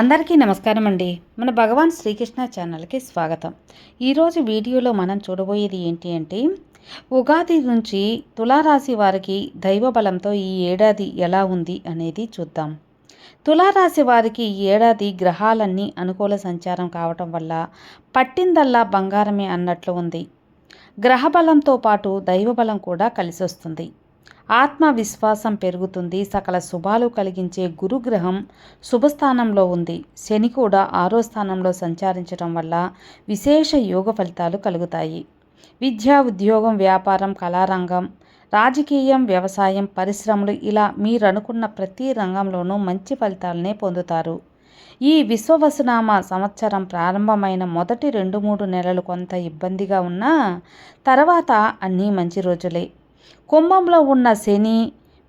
అందరికీ నమస్కారం అండి. మన భగవాన్ శ్రీకృష్ణ ఛానల్కి స్వాగతం. ఈరోజు వీడియోలో మనం చూడబోయేది ఏంటి అంటే ఉగాది నుంచి తులారాశి వారికి దైవ బలంతో ఈ ఏడాది ఎలా ఉంది అనేది చూద్దాం. తులారాశి వారికి ఈ ఏడాది గ్రహాలన్నీ అనుకూల సంచారం కావటం వల్ల పట్టిందల్లా బంగారమే అన్నట్లు ఉంది. గ్రహబలంతో పాటు దైవబలం కూడా కలిసొస్తుంది. ఆత్మవిశ్వాసం పెరుగుతుంది. సకల శుభాలు కలిగించే గురుగ్రహం శుభస్థానంలో ఉంది. శని కూడా ఆరో స్థానంలో సంచరించడం వల్ల విశేష యోగ ఫలితాలు కలుగుతాయి. విద్య ఉద్యోగం వ్యాపారం కళారంగం రాజకీయం వ్యవసాయం పరిశ్రమలు ఇలా మీరు అనుకున్న ప్రతి రంగంలోనూ మంచి ఫలితాలనే పొందుతారు. ఈ విశ్వవసునామ సంవత్సరం ప్రారంభమైన మొదటి రెండు మూడు నెలలు కొంత ఇబ్బందిగా ఉన్నా తర్వాత అన్నీ మంచి రోజులే. కుంభంలో ఉన్న శని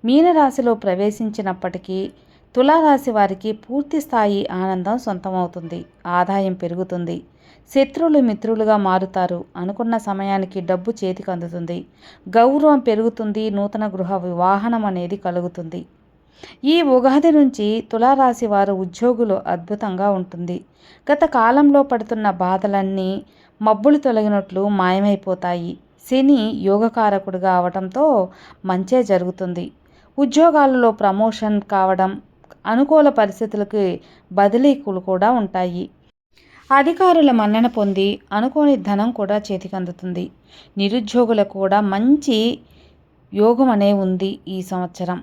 మీనరాశిలో ప్రవేశించినప్పటికీ తులారాశి వారికి పూర్తి స్థాయి ఆనందం సొంతమవుతుంది. ఆదాయం పెరుగుతుంది. శత్రువులు మిత్రులుగా మారుతారు అనుకున్న సమయానికి డబ్బు చేతికి అందుతుంది. గౌరవం పెరుగుతుంది. నూతన గృహ వివాహనం అనేది కలుగుతుంది. ఈ ఉగాది నుంచి తులారాశి వారు ఉద్యోగులు అద్భుతంగా ఉంటుంది. గత కాలంలో పడుతున్న బాధలన్నీ మబ్బులు తొలగినట్లు మాయమైపోతాయి. శని యోగకారకుడిగా అవడంతో మంచే జరుగుతుంది. ఉద్యోగాలలో ప్రమోషన్ కావడం అనుకూల పరిస్థితులకి బదిలీలు కూడా ఉంటాయి. అధికారుల మన్నన పొంది అనుకోని ధనం కూడా చేతికి అందుతుంది. నిరుద్యోగులకు కూడా మంచి యోగం అనే ఉంది ఈ సంవత్సరం.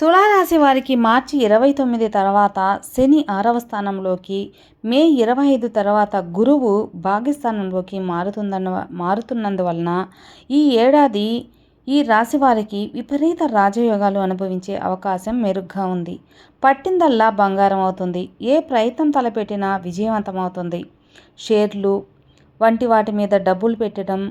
తులారాశి వారికి మార్చి ఇరవై తొమ్మిది తర్వాత శని ఆరవ స్థానంలోకి మే ఇరవై ఐదు తర్వాత గురువు భాగ్యస్థానంలోకి మారుతుందన్న మారుతున్నందువలన ఈ ఏడాది ఈ రాశి వారికి విపరీత రాజయోగాలు అనుభవించే అవకాశం మెరుగ్గా ఉంది. పట్టిందల్లా బంగారం అవుతుంది. ఏ ప్రయత్నం తలపెట్టినా విజయవంతమవుతుంది. షేర్లు వంటి వాటి మీద డబ్బులు పెట్టడం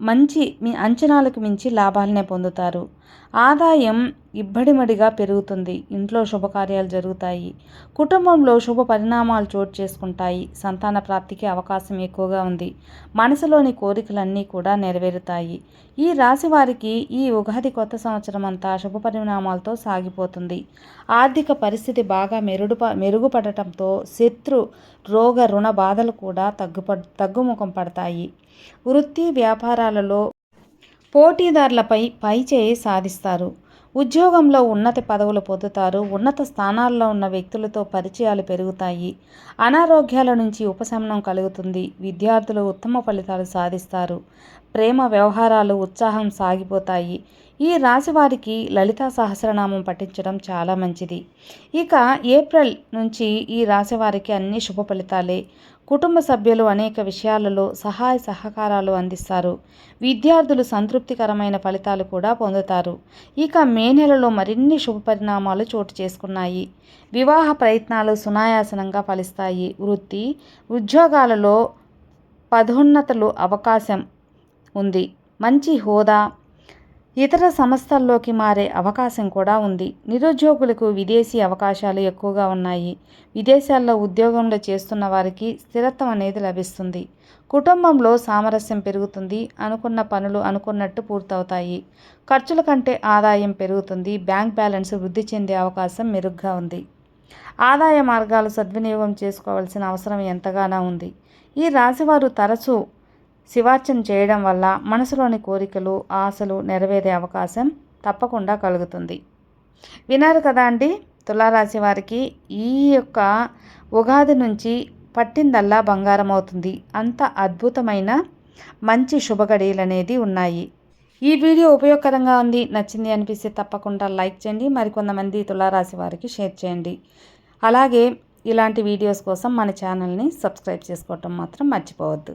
మంచి మీ అంచనాలకు మించి లాభాలనే పొందుతారు. ఆదాయం ఇబ్బడిమడిగా పెరుగుతుంది. ఇంట్లో శుభకార్యాలు జరుగుతాయి. కుటుంబంలో శుభ పరిణామాలు చోటు చేసుకుంటాయి. సంతాన ప్రాప్తికి అవకాశం ఎక్కువగా ఉంది. మనసులోని కోరికలన్నీ కూడా నెరవేరుతాయి. ఈ రాశి వారికి ఈ ఉగాది కొత్త సంవత్సరం అంతా శుభ పరిణామాలతో సాగిపోతుంది. ఆర్థిక పరిస్థితి బాగా మెరుడు మెరుగుపడటంతో శత్రు రోగ రుణ బాధలు కూడా తగ్గుప తగ్గుముఖం పడతాయి. వృత్తి వ్యాపారాలలో పోటీదారులపై పైచేయి సాధిస్తారు. ఉద్యోగంలో ఉన్నత పదవులు పొందుతారు. ఉన్నత స్థానాల్లో ఉన్న వ్యక్తులతో పరిచయాలు పెరుగుతాయి. అనారోగ్యాల నుంచి ఉపశమనం కలుగుతుంది. విద్యార్థులు ఉత్తమ ఫలితాలు సాధిస్తారు. ప్రేమ వ్యవహారాలు ఉత్సాహం సాగిపోతాయి. ఈ రాశి వారికి లలితా సహస్రనామం పఠించడం చాలా మంచిది. ఇక ఏప్రిల్ నుంచి ఈ రాశివారికి అన్ని శుభ ఫలితాలే. కుటుంబ సభ్యులు అనేక విషయాలలో సహాయ సహకారాలు అందిస్తారు. విద్యార్థులు సంతృప్తికరమైన ఫలితాలు కూడా పొందుతారు. ఇక మే నెలలో మరిన్ని శుభ పరిణామాలు చోటు చేసుకున్నాయి. వివాహ ప్రయత్నాలు సునాయాసనంగా ఫలిస్తాయి. వృత్తి ఉద్యోగాలలో పదోన్నతలు అవకాశం ఉంది. మంచి హోదా ఇతర సంస్థల్లోకి మారే అవకాశం కూడా ఉంది. నిరుద్యోగులకు విదేశీ అవకాశాలు ఎక్కువగా ఉన్నాయి. విదేశాల్లో ఉద్యోగంలో చేస్తున్న వారికి స్థిరత్వం అనేది లభిస్తుంది. కుటుంబంలో సామరస్యం పెరుగుతుంది. అనుకున్న పనులు అనుకున్నట్టు పూర్తవుతాయి. ఖర్చుల కంటే ఆదాయం పెరుగుతుంది. బ్యాంక్ బ్యాలెన్స్ వృద్ధి చెందే అవకాశం మెరుగ్గా ఉంది. ఆదాయ మార్గాలు సద్వినియోగం చేసుకోవాల్సిన అవసరం ఎంతగానో ఉంది. ఈ రాశివారు తరచూ శివార్చన చేయడం వల్ల మనసులోని కోరికలు ఆశలు నెరవేరే అవకాశం తప్పకుండా కలుగుతుంది. వినారు కదా అండి? తులారాశి వారికి ఈ యొక్క ఉగాది నుంచి పట్టిందల్లా బంగారం అవుతుంది అంత అద్భుతమైన మంచి శుభగడియలు అనేది ఉన్నాయి. ఈ వీడియో ఉపయోగకరంగా ఉంది నచ్చింది అనిపిస్తే తప్పకుండా లైక్ చేయండి మరికొంతమంది తులారాశి వారికి షేర్ చేయండి. అలాగే ఇలాంటి వీడియోస్ కోసం మన ఛానల్ని సబ్స్క్రైబ్ చేసుకోవటం మాత్రం మర్చిపోవద్దు.